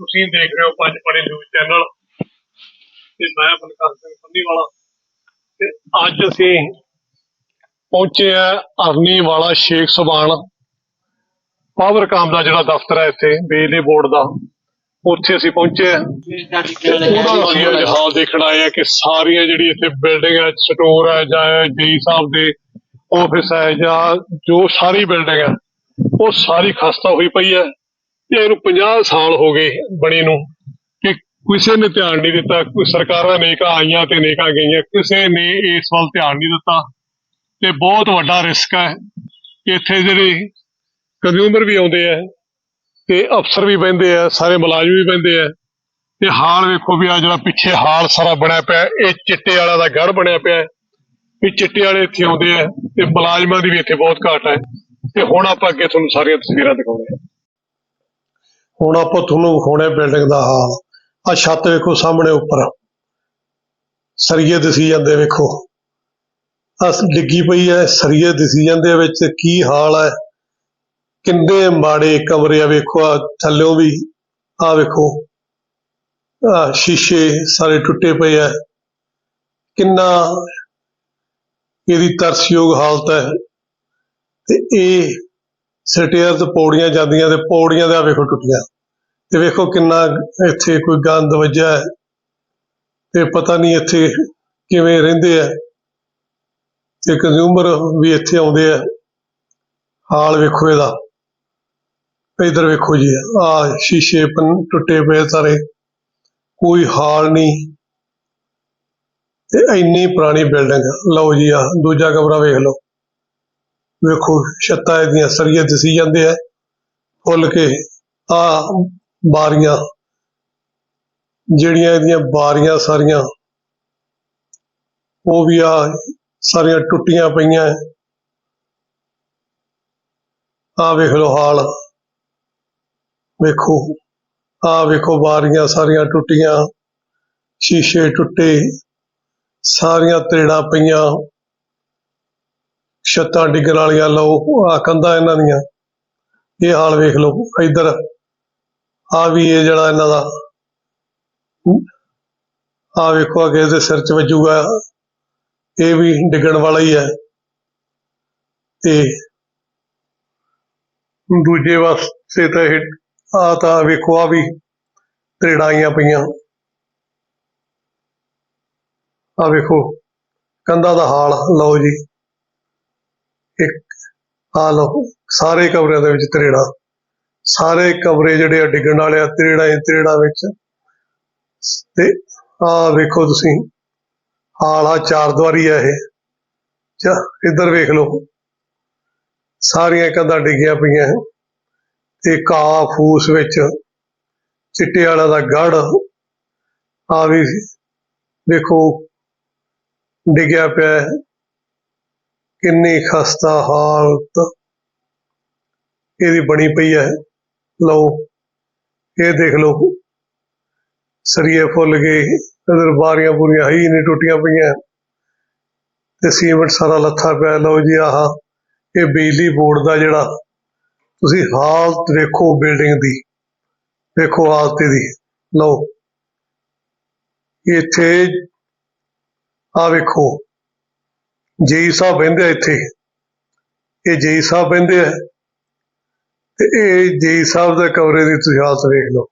ਤੁਸੀਂ ਦੇਖ ਰਹੇ ਹੋ ਪੰਜ ਪੜੇ ਨਿਊਜ਼ ਚੈਨਲ ਤੇ ਮੈਂ ਬਲਕਾਰ ਸਿੰਘ ਸੰਧੀਵਾਲਾ ਤੇ ਅੱਜ ਅਸੀਂ ਪਹੁੰਚੇ ਆ ਅਰਨੀ ਵਾਲਾ ਸ਼ੇਖ ਸੁਬਾਨ ਪਾਵਰਕਾਮ ਦਾ ਜਿਹੜਾ ਦਫ਼ਤਰ ਹੈ ਇੱਥੇ, ਬਿਜਲੀ ਬੋਰਡ ਦਾ। ਉੱਥੇ ਅਸੀਂ ਪਹੁੰਚੇ ਆ ਉਹਦਾ ਅਸੀਂ ਅੱਜ ਹਾਲ ਦੇਖਣ ਆਏ ਆ ਕਿ ਸਾਰੀਆਂ ਜਿਹੜੀ ਇੱਥੇ ਬਿਲਡਿੰਗ ਹੈ, ਸਟੋਰ ਹੈ, ਜਾਂ ਡੀ ਸਾਹਿਬ ਦੇ ਆਫਿਸ ਹੈ, ਜਾਂ ਜੋ ਸਾਰੀ ਬਿਲਡਿੰਗ ਹੈ, ਉਹ ਸਾਰੀ ਖਸਤਾ ਹੋਈ ਪਈ ਹੈ। ਤੇ ਇਹਨੂੰ 50 ਸਾਲ ਹੋ ਗਏ ਬਣੇ ਨੂੰ ਕਿ ਕਿਸੇ ਨੇ ਧਿਆਨ ਨਹੀਂ ਦਿੱਤਾ, ਕੋਈ ਸਰਕਾਰਾਂ ਨੇਕਾਂ ਆਈਆਂ ਤੇ ਨੇਕਾਂ ਗਈਆਂ, ਕਿਸੇ ਨੇ ਇਸ ਵੱਲ ਧਿਆਨ ਨਹੀਂ ਦਿੱਤਾ ਤੇ ਬਹੁਤ ਵੱਡਾ ਰਿਸਕ ਹੈ ਇੱਥੇ ਜਿਹੜੇ ਕੰਜ਼ਿਊਮਰ ਵੀ ਆਉਂਦੇ ਆ ਤੇ ਅਫਸਰ ਵੀ ਬਹਿੰਦੇ ਆ, ਸਾਰੇ ਮੁਲਾਜ਼ਮ ਵੀ ਬਹਿੰਦੇ ਆ ਤੇ ਹਾਲ ਵੇਖੋ ਵੀ ਆ ਜਿਹੜਾ ਪਿੱਛੇ ਹਾਲ ਸਾਰਾ ਬਣਿਆ ਪਿਆ, ਇਹ ਚਿੱਟੇ ਵਾਲਾ ਦਾ ਗੜ ਬਣਿਆ ਪਿਆ, ਵੀ ਚਿੱਟੇ ਵਾਲੇ ਇੱਥੇ ਆਉਂਦੇ ਆ ਤੇ ਮੁਲਾਜ਼ਮਾਂ ਦੀ ਵੀ ਇੱਥੇ ਬਹੁਤ ਘਾਟ ਹੈ ਤੇ ਹੁਣ ਆਪਾਂ ਅੱਗੇ ਤੁਹਾਨੂੰ ਸਾਰੀਆਂ ਤਸਵੀਰਾਂ ਦਿਖਾਉਂਦੇ ਹਾਂ। ਹੁਣ ਆਪਾਂ ਤੁਹਾਨੂੰ ਵਿਖਾਉਣੇ ਬਿਲਡਿੰਗ ਦਾ ਹਾਲ। ਆ ਛੱਤ ਵੇਖੋ ਸਾਹਮਣੇ ਉੱਪਰ। ਸਰੀਏ ਦਿਸੀ ਜਾਂਦੇ ਵੇਖੋ। ਆ ਡਿੱਗੀ ਪਈ ਹੈ, ਸਰੀਏ ਦਿਸੀ ਜਾਂਦੇ ਆ ਵਿੱਚ। ਕੀ ਹਾਲ ਹੈ? ਕਿੰਨੇ ਮਾੜੇ ਕਮਰੇ ਆ ਵੇਖੋ ਆ ਥੱਲਿਓਂ ਵੀ। ਆ ਵੇਖੋ। ਆ ਸ਼ੀਸ਼ੇ ਸਾਰੇ ਟੁੱਟੇ ਪਏ ਆ। ਕਿੰਨਾ ਇਹਦੀ ਤਰਸਯੋਗ ਹਾਲਤ ਹੈ। ਤੇ ਇਹ ਸਟੇਅਰ ਪੌੜੀਆਂ ਜਾਂਦੀਆਂ ਤੇ ਪੌੜੀਆਂ ਦਾ ਵੇਖੋ ਟੁੱਟੀਆਂ। ਤੇ ਵੇਖੋ ਕਿੰਨਾ ਇੱਥੇ ਕੋਈ ਗੰਦ ਵੱਜਿਆ ਤੇ ਪਤਾ ਨਹੀਂ ਇੱਥੇ ਕਿਵੇਂ ਰਹਿੰਦੇ ਆ। ਤੇ ਕੰਜ਼ਿਊਮਰ ਵੀ ਇੱਥੇ ਆਉਂਦੇ ਆ। ਹਾਲ ਵੇਖੋ ਇਹਦਾ। ਇਧਰ ਵੇਖੋ ਜੀ, ਆ ਸ਼ੀਸ਼ੇ ਪਨ ਟੁੱਟੇ ਪਏ ਸਾਰੇ। ਕੋਈ ਹਾਲ ਨਹੀਂ। ਤੇ ਇੰਨੀ ਪੁਰਾਣੀ ਬਿਲਡਿੰਗ ਲਓ ਜੀ ਆ ਦੂਜਾ ਕਮਰਾ ਵੇਖ ਲਓ। ਵੇਖੋ, ਛੱਤਾਂ ਇਹਦੀਆਂ ਸਰੀਏ ਦਿਸੀ ਜਾਂਦੇ ਆ। ਫੁੱਲ ਕੇ ਆ ਬਾਰੀਆਂ, ਜਿਹੜੀਆਂ ਇਹਦੀਆਂ ਬਾਰੀਆਂ ਸਾਰੀਆਂ, ਉਹ ਵੀ ਆ ਸਾਰੀਆਂ ਟੁੱਟੀਆਂ ਪਈਆਂ। ਆ ਵੇਖ ਲਓ ਹਾਲ। ਵੇਖੋ ਆ ਵੇਖੋ ਬਾਰੀਆਂ ਸਾਰੀਆਂ ਟੁੱਟੀਆਂ। ਸ਼ੀਸ਼ੇ ਟੁੱਟੇ, ਸਾਰੀਆਂ ਤਰੇੜਾਂ ਪਈਆਂ। ਛੱਤਾਂ ਡਿੱਗਣ ਵਾਲੀਆਂ ਲਓ ਆ ਕੰਧਾਂ ਇਹਨਾਂ ਦੀਆਂ। ਇਹ ਹਾਲ ਵੇਖ ਲਓ, ਇੱਧਰ। ਆ ਵੀ ਇਹ ਜਿਹੜਾ ਇਹਨਾਂ ਦਾ ਆ ਵੇਖੋ ਅਗੇ ਦੇ ਸਿਰ 'ਚ ਵੱਜੂਗਾ, ਇਹ ਵੀ ਡਿੱਗਣ ਵਾਲਾ ਹੀ ਹੈ। ਤੇ ਦੂਜੇ ਵਾਸਤੇ ਤਾਂ ਇਹ, ਆ ਤਾਂ ਵੇਖੋ, ਆ ਵੀ ਤਰੇੜਾਂ ਆਈਆਂ ਪਈਆਂ। ਆ ਵੇਖੋ, ਕੰਧਾਂ ਦਾ ਹਾਲ, ਲਓ ਜੀ। ਇੱਕ, ਆ ਲਓ, ਸਾਰੇ ਕਮਰਿਆਂ ਦੇ ਵਿੱਚ ਤਰੇੜਾਂ। ਸਾਰੇ ਕਮਰੇ ਜਿਹੜੇ ਆ ਡਿੱਗਣ ਵਾਲੇ ਆ, ਤਰੇੜਾਂ ਹੀ ਤਰੇੜਾਂ ਵਿੱਚ। ਤੇ ਆ ਵੇਖੋ ਤੁਸੀਂ, ਹਾਲ ਆ ਚਾਰ ਦੁਆਰੀ ਆ ਇਹ। ਚਾ ਇੱਧਰ ਵੇਖ ਲਓ। ਸਾਰੀਆਂ ਕੰਧਾਂ ਡਿੱਗੀਆਂ ਪਈਆਂ ਤੇ ਘਾਹ ਫੂਸ ਵਿੱਚ ਚਿੱਟੇ ਵਾਲਾ ਦਾ ਗੜ ਆ ਵੀ ਵੇਖੋ, ਡਿੱਗਿਆ ਪਿਆ ਹੈ। ਕਿੰਨੀ ਖਸਤਾ ਹਾਲਤ ਇਹਦੀ ਬਣੀ ਪਈ ਹੈ। ਲਓ, ਇਹ ਦੇਖ ਲਓ। ਸਰੀਏ ਫੁੱਲ ਗਏ, ਇਧਰ ਬਾਰੀਆਂ ਬੁਰੀਆਂ ਹੀ ਨਹੀਂ ਟੁੱਟੀਆਂ ਪਈਆਂ। ਤੇ ਸੀਮੈਂਟ ਸਾਰਾ ਲੱਥਾ ਪਿਆ। ਲਓ ਜੀ ਆਹ, ਇਹ ਬਿਜਲੀ ਬੋਰਡ ਦਾ ਜਿਹੜਾ, ਤੁਸੀਂ ਹਾਲਤ ਵੇਖੋ ਬਿਲਡਿੰਗ ਦੀ। ਵੇਖੋ ਹਾਲਤ ਦੀ ਲਓ, ਇੱਥੇ ਆ ਵੇਖੋ। ਜੇਈ ਸਾਹਿਬ ਬਹਿੰਦੇ ਇੱਥੇ। ਇਹ ਜੇਈ ਸਾਹਿਬ ਬਹਿੰਦੇ ਆ। ਤੇ ਇਹ ਜੇਈ ਸਾਹਿਬ ਦੇ ਕਮਰੇ ਦੀ ਤੁਸੀਂ ਹਾਲਤ ਵੇਖ ਲਓ।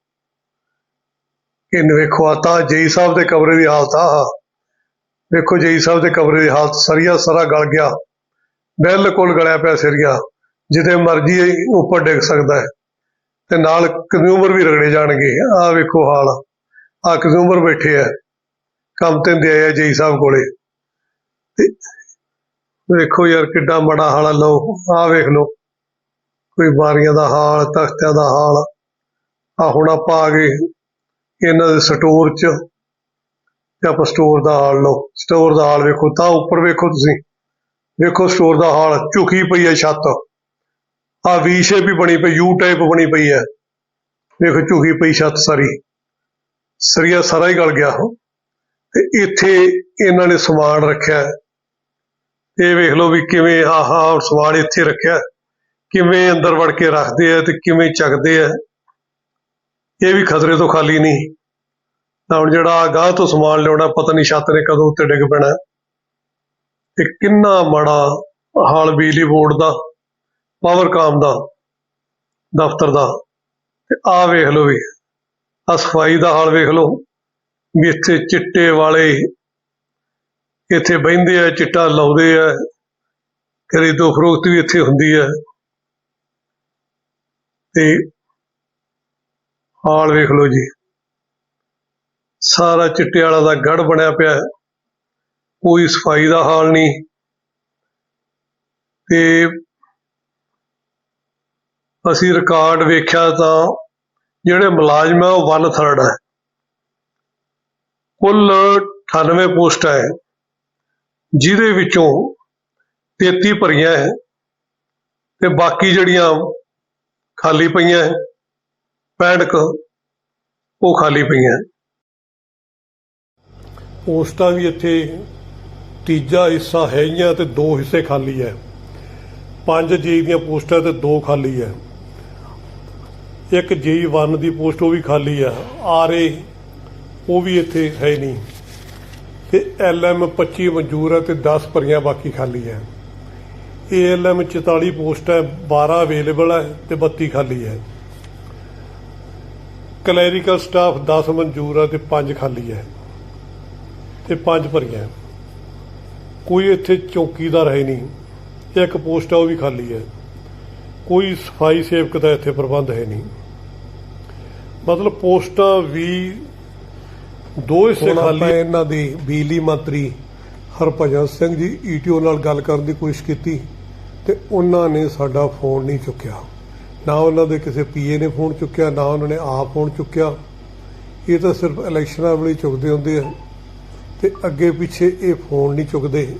ਇਹਨੂੰ ਵੇਖੋ ਆ ਤਾਂ ਜੇਈ ਸਾਹਿਬ ਦੇ ਕਮਰੇ ਦੀ ਹਾਲਤ ਆ। ਵੇਖੋ ਜੇਈ ਸਾਹਿਬ ਦੇ ਕਮਰੇ ਦੀ ਹਾਲਤ ਸਰੀਆ ਸਾਰਾ ਗਲ ਗਿਆ। ਬਿਲਕੁਲ ਗਲਿਆ ਪਿਆ ਸਰੀਆ। ਜਿੱਦੇ ਮਰਜ਼ੀ ਉੱਪਰ ਡਿੱਗ ਸਕਦਾ ਹੈ। ਤੇ ਨਾਲ ਕੰਜ਼ਿਊਮਰ ਵੀ ਰਗੜੇ ਜਾਣਗੇ। ਆ ਵੇਖੋ ਹਾਲ। ਆ ਕੰਜ਼ਿਊਮਰ ਬੈਠੇ ਆ। ਕੰਮ ਤੇ ਦੇ ਆਏ ਆ ਜੇਈ ਸਾਹਿਬ ਕੋਲੇ। ਤੇ ਵੇਖੋ ਯਾਰ ਕਿੱਡਾ ਮਾੜਾ ਹਾਲ ਲਓ। ਆ ਵੇਖ ਲਓ। ਕੋਈ ਬਾਰੀਆਂ ਦਾ ਹਾਲ, ਤਖਤਿਆਂ ਦਾ ਹਾਲ ਆ ਹੁਣ ਆਪਾਂ ਆ ਗਏ ਇਹਨਾਂ ਦੇ ਸਟੋਰ 'ਚ। ਤੇ ਆਪਾਂ ਸਟੋਰ ਦਾ ਹਾਲ ਲਓ। ਸਟੋਰ ਦਾ ਹਾਲ ਵੇਖੋ, ਤਾਂ ਉੱਪਰ ਵੇਖੋ ਤੁਸੀਂ। ਵੇਖੋ ਸਟੋਰ ਦਾ ਹਾਲ, ਝੁਕੀ ਪਈ ਹੈ ਛੱਤ। ਆ ਵੀ ਸ਼ੇਪ ਵੀ ਬਣੀ ਪਈ ਯੂ ਟਾਈਪ ਬਣੀ ਪਈ ਹੈ। ਵੇਖੋ ਝੁਕੀ ਪਈ ਛੱਤ ਸਾਰੀ। ਸਰੀਆ ਸਾਰਾ ਹੀ ਗਲ ਗਿਆ। ਤੇ ਇੱਥੇ ਇਹਨਾਂ ਨੇ ਸਮਾਨ ਰੱਖਿਆ। ਇਹ ਵੇਖ ਲਓ ਵੀ ਕਿਵੇਂ ਆਹ ਸਮਾਨ ਇੱਥੇ ਰੱਖਿਆ। ਕਿਵੇਂ ਅੰਦਰ ਵੜ ਕੇ ਰੱਖਦੇ ਆ ਤੇ ਕਿਵੇਂ ਚੱਕਦੇ ਆ, ਇਹ ਵੀ ਖਤਰੇ ਤੋਂ ਖਾਲੀ ਨਹੀਂ। ਤਾਂ ਹੁਣ ਜਿਹੜਾ ਗਾਹ ਤੋਂ ਸਮਾਨ ਲਿਆਉਣਾ, ਪਤਾ ਨਹੀਂ ਛੱਤ ਨੇ ਕਦੋਂ ਉੱਤੇ ਡਿੱਗ ਪੈਣਾ। ਤੇ ਕਿੰਨਾ ਮਾੜਾ ਹਾਲ ਬਿਜਲੀ ਬੋਰਡ ਦਾ ਪਾਵਰਕਾਮ ਦਾ, ਦਫ਼ਤਰ ਦਾ। ਤੇ ਆਹ ਵੇਖ ਲਓ ਵੀ ਆ ਸਫ਼ਾਈ ਦਾ ਹਾਲ ਵੇਖ ਲਓ। ਵੀ ਇੱਥੇ ਚਿੱਟੇ ਵਾਲੇ, ਇੱਥੇ ਬਹਿੰਦੇ ਆ, ਚਿੱਟਾ ਲਾਉਂਦੇ ਆ। ਖਰੀਦੋ ਫਰੋਖਤ ਵੀ ਇੱਥੇ ਹੁੰਦੀ ਹੈ ਤੇ ਹਾਲ ਵੇਖ ਲਓ ਜੀ। ਸਾਰਾ ਚਿੱਟੇ ਵਾਲਾ ਦਾ ਗੜ ਬਣਿਆ ਪਿਆ ਕੋਈ ਸਫ਼ਾਈ ਦਾ ਹਾਲ ਨਹੀਂ। ਤੇ ਅਸੀਂ ਰਿਕਾਰਡ ਵੇਖਿਆ ਤਾਂ ਜਿਹੜੇ ਮੁਲਾਜ਼ਮ ਹੈ ਉਹ 1/3 ਹੈ। ਕੁੱਲ 98 ਪੋਸਟਾਂ ਹੈ, ਜਿਹਦੇ ਵਿੱਚੋਂ 33 ਭਰੀਆਂ ਹੈ ਤੇ ਬਾਕੀ ਜਿਹੜੀਆਂ ਖਾਲੀ ਪਈਆਂ 65 ਕੁ ਉਹ ਖਾਲੀ ਪਈਆਂ ਪੋਸਟਾਂ ਵੀ ਇੱਥੇ ਤੀਜਾ ਹਿੱਸਾ ਹੈਗੀਆਂ ਤੇ ਦੋ ਹਿੱਸੇ ਖਾਲੀ ਹੈ। ਪੰਜ ਜੀ ਦੀਆਂ ਪੋਸਟਾਂ ਤੇ ਦੋ ਖਾਲੀ ਹੈ। ਇੱਕ ਜੀ 1 ਦੀ ਪੋਸਟ ਉਹ ਵੀ ਖਾਲੀ ਹੈ। ਆਰਏ ਉਹ ਵੀ ਇੱਥੇ ਹੈ ਨਹੀਂ। ਤੇ ਐਲਐਮ 25 ਮਨਜ਼ੂਰ ਹੈ ਤੇ 10 ਭਰੀਆਂ ਬਾਕੀ ਖਾਲੀ ਹੈ। ਏਐਲਐਮ 44 ਪੋਸਟ ਹੈ 12 ਅਵੇਲੇਬਲ ਹੈ ਤੇ 32 ਖਾਲੀ ਹੈ। ਕਲੈਰੀਕਲ ਸਟਾਫ 10 ਮਨਜ਼ੂਰ ਹੈ ਤੇ 5 ਖਾਲੀ ਹੈ। ਤੇ ਪੰਜ ਭਰੀਆਂ ਕੋਈ ਇੱਥੇ ਚੌਕੀਦਾਰ ਹੈ ਨਹੀਂ ਇੱਕ ਪੋਸਟ ਆ ਉਹ ਵੀ ਖਾਲੀ ਹੈ। ਕੋਈ ਸਫ਼ਾਈ ਸੇਵਕ ਦਾ ਇੱਥੇ ਪ੍ਰਬੰਧ ਹੈ ਨਹੀਂ। ਮਤਲਬ ਪੋਸਟਾਂ ਵੀ ਦੋ ਹਿੱਸੇ ਖਾਲੀ ਇਹਨਾਂ ਦੀ ਬਿਜਲੀ ਮੰਤਰੀ ਹਰਭਜਨ ਸਿੰਘ ਜੀ ਈਟੀਓ ਨਾਲ ਗੱਲ ਕਰਨ ਦੀ ਕੋਸ਼ਿਸ਼ ਕੀਤੀ। ਤੇ ਉਹਨਾਂ ਨੇ ਸਾਡਾ ਫੋਨ ਨਹੀਂ ਚੁੱਕਿਆ। ਨਾ ਉਹਨਾਂ ਦੇ ਕਿਸੇ ਪੀਏ ਨੇ ਫੋਨ ਚੁੱਕਿਆ, ਨਾ ਉਹਨਾਂ ਨੇ ਆਪ ਫੋਨ ਚੁੱਕਿਆ। ਇਹ ਤਾਂ ਸਿਰਫ ਇਲੈਕਸ਼ਨਾਂ ਵੇਲੇ ਚੁੱਕਦੇ ਹੁੰਦੇ ਆ ਤੇ ਅੱਗੇ ਪਿੱਛੇ ਇਹ ਫੋਨ ਨਹੀਂ ਚੁੱਕਦੇ।